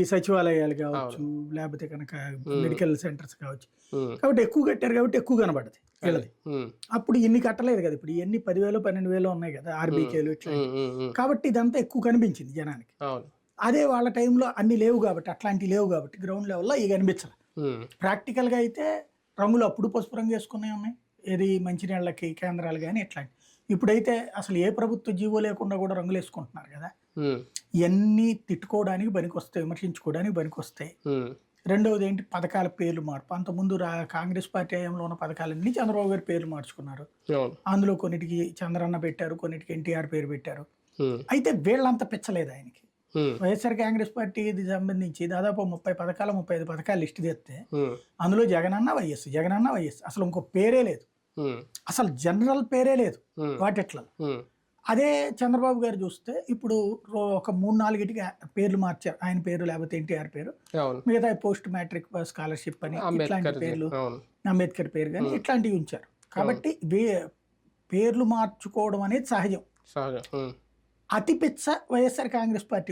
ఈ సచివాలయాలు కావచ్చు లేకపోతే కనుక మెడికల్ సెంటర్స్ కావచ్చు. కాబట్టి ఎక్కువ కట్టారు కాబట్టి ఎక్కువ కనబడదు వీళ్ళది. అప్పుడు ఇన్ని కట్టలేదు కదా ఇప్పుడు ఇవన్నీ పదివేలు పన్నెండు వేలు ఉన్నాయి కదా ఆర్బీకేలు ఇట్లా. కాబట్టి ఇదంతా ఎక్కువ కనిపించింది జనానికి. అదే వాళ్ళ టైంలో అన్ని లేవు కాబట్టి అట్లాంటివి లేవు కాబట్టి గ్రౌండ్ లెవెల్లో ఇవి కనిపించాలి. ప్రాక్టికల్గా అయితే రంగులు అప్పుడు పసుపు రంగు వేసుకునే ఉన్నాయి. ఏది మంచినీళ్ళకి కేంద్రాలు కానీ ఇట్లాంటి. ఇప్పుడైతే అసలు ఏ ప్రభుత్వ జీవో లేకుండా కూడా రంగులు వేసుకుంటున్నారు కదా. ఇవన్నీ తిట్టుకోవడానికి పనికొస్తాయి విమర్శించుకోవడానికి పనికొస్తాయి. రెండవది ఏంటి? పథకాల పేర్లు మార్పు. అంతకుముందు రా కాంగ్రెస్ పార్టీ హయాంలో ఉన్న పథకాలన్నీ చంద్రబాబు గారి పేర్లు మార్చుకున్నారు. అందులో కొన్నిటికి చంద్రన్న పెట్టారు కొన్నిటికి ఎన్టీఆర్ పేరు పెట్టారు. అయితే వీళ్ళంత పెచ్చలేదు ఆయనకి. వైఎస్ఆర్ కాంగ్రెస్ పార్టీకి సంబంధించి దాదాపు ముప్పై పథకాలు ముప్పై ఐదు పథకాలు లిస్ట్ తెస్తే అందులో జగనన్న వైఎస్ జగనన్న వైఎస్. అసలు ఇంకో పేరే లేదు. అసలు జనరల్ పేరే లేదు వాటిట్లో అదే చంద్రబాబు గారు చూస్తే ఇప్పుడు ఒక మూడు నాలుగిటికి పేర్లు మార్చారు. ఆయన పేరు లేకపోతే ఎన్టీఆర్ పేరు. మిగతా పోస్ట్ మ్యాట్రిక్ స్కాలర్షిప్ అని ఇట్లాంటి పేర్లు అంబేద్కర్ పేరు కానీ ఇట్లాంటివి ఉంచారు. కాబట్టి పేర్లు మార్చుకోవడం అనేది సహజం. సహజం. ఉమ్, అతి పిచ్చ వైఎస్ఆర్ కాంగ్రెస్ పార్టీ